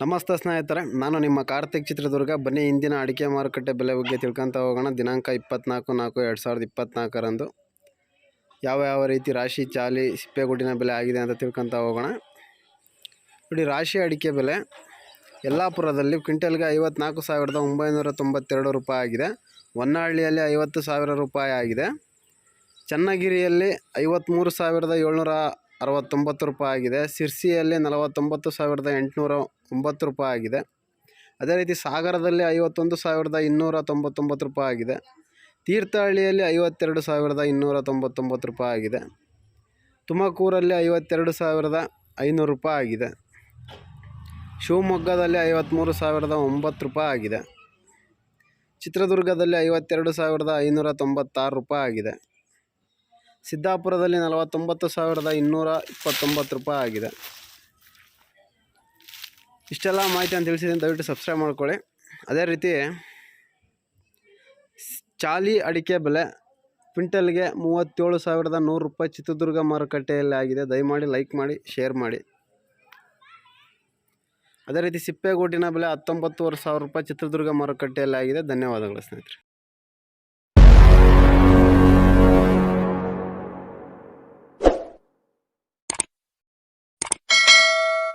ನಮಸ್ತೆ ಸ್ನೇಹಿತರೆ, ನಾನು ನಿಮ್ಮ ಕಾರ್ತಿಕ್ ಚಿತ್ರದುರ್ಗ. ಬನ್ನಿ, ಇಂದಿನ ಅಡಿಕೆ ಮಾರುಕಟ್ಟೆ ಬೆಲೆ ಬಗ್ಗೆ ತಿಳ್ಕೊತಾ ಹೋಗೋಣ. ದಿನಾಂಕ ಇಪ್ಪತ್ನಾಲ್ಕು ನಾಲ್ಕು ಎರಡು ಸಾವಿರದ ಇಪ್ಪತ್ನಾಲ್ಕರಂದು. ಯಾವ ಯಾವ ರೀತಿ ರಾಶಿ ಚಾಲಿ ಸಿಪ್ಪೆಗುಡ್ಡಿನ ಬೆಲೆ ಆಗಿದೆ ಅಂತ ತಿಳ್ಕೊತಾ ಹೋಗೋಣ. ನೋಡಿ, ರಾಶಿ ಅಡಿಕೆ ಬೆಲೆ ಯಲ್ಲಾಪುರದಲ್ಲಿ ಕ್ವಿಂಟಲ್ಗೆ ಐವತ್ನಾಲ್ಕು ಸಾವಿರದ ಒಂಬೈನೂರ ತೊಂಬತ್ತೆರಡು ರೂಪಾಯಿ ಆಗಿದೆ. ಹೊನ್ನಹಳ್ಳಿಯಲ್ಲಿ ಐವತ್ತು ಸಾವಿರ ರೂಪಾಯಿ ಆಗಿದೆ. ಚನ್ನಗಿರಿಯಲ್ಲಿ ಐವತ್ತ್ಮೂರು ಸಾವಿರದ ಏಳ್ನೂರ ಅರವತ್ತೊಂಬತ್ತು ರೂಪಾಯಿ ಆಗಿದೆ. ಸಿರ್ಸಿಯಲ್ಲಿ ನಲವತ್ತೊಂಬತ್ತು ಸಾವಿರದ ಎಂಟುನೂರ ಒಂಬತ್ತು ರೂಪಾಯಿ ಆಗಿದೆ. ಅದೇ ರೀತಿ ಸಾಗರದಲ್ಲಿ ಐವತ್ತೊಂದು ಸಾವಿರದ ಇನ್ನೂರ ತೊಂಬತ್ತೊಂಬತ್ತು ರೂಪಾಯಿ ಆಗಿದೆ. ತೀರ್ಥಹಳ್ಳಿಯಲ್ಲಿ ಐವತ್ತೆರಡು ಸಾವಿರದ ಇನ್ನೂರ ತೊಂಬತ್ತೊಂಬತ್ತು ರೂಪಾಯಿ ಆಗಿದೆ. ತುಮಕೂರಲ್ಲಿ ಐವತ್ತೆರಡು ಸಾವಿರದ ಐನೂರು ರೂಪಾಯಿ ಆಗಿದೆ. ಶಿವಮೊಗ್ಗದಲ್ಲಿ ಐವತ್ತ್ಮೂರು ಸಾವಿರದ ಒಂಬತ್ತು ರೂಪಾಯಿ ಆಗಿದೆ. ಚಿತ್ರದುರ್ಗದಲ್ಲಿ ಐವತ್ತೆರಡು ಸಾವಿರದ ಐನೂರ ತೊಂಬತ್ತಾರು ರೂಪಾಯಿ ಆಗಿದೆ. ಸಿದ್ದಾಪುರದಲ್ಲಿ ನಲವತ್ತೊಂಬತ್ತು ಸಾವಿರದ ಇನ್ನೂರ ಇಪ್ಪತ್ತೊಂಬತ್ತು ರೂಪಾಯಿ ಆಗಿದೆ. ಇಷ್ಟೆಲ್ಲ ಮಾಹಿತಿ ಅಂತ ತಿಳಿಸಿದ್ದೀನಿ, ದಯವಿಟ್ಟು ಸಬ್ಸ್ಕ್ರೈಬ್ ಮಾಡ್ಕೊಳ್ಳಿ. ಅದೇ ರೀತಿ, ಚಾಲಿ ಅಡಿಕೆ ಬೆಲೆ ಕ್ವಿಂಟಲ್ಗೆ ಮೂವತ್ತೇಳು ಸಾವಿರದ ನೂರು ರೂಪಾಯಿ ಚಿತ್ರದುರ್ಗ ಮಾರುಕಟ್ಟೆಯಲ್ಲಿ ಆಗಿದೆ. ದಯಮಾಡಿ ಲೈಕ್ ಮಾಡಿ ಶೇರ್ ಮಾಡಿ. ಅದೇ ರೀತಿ ಸಿಪ್ಪೆಗೂಟಿನ ಬೆಲೆ ಹತ್ತೊಂಬತ್ತುವರೆ ಸಾವಿರ ರೂಪಾಯಿ ಚಿತ್ರದುರ್ಗ ಮಾರುಕಟ್ಟೆಯಲ್ಲಿ ಆಗಿದೆ. ಧನ್ಯವಾದಗಳು ಸ್ನೇಹಿತರೆ.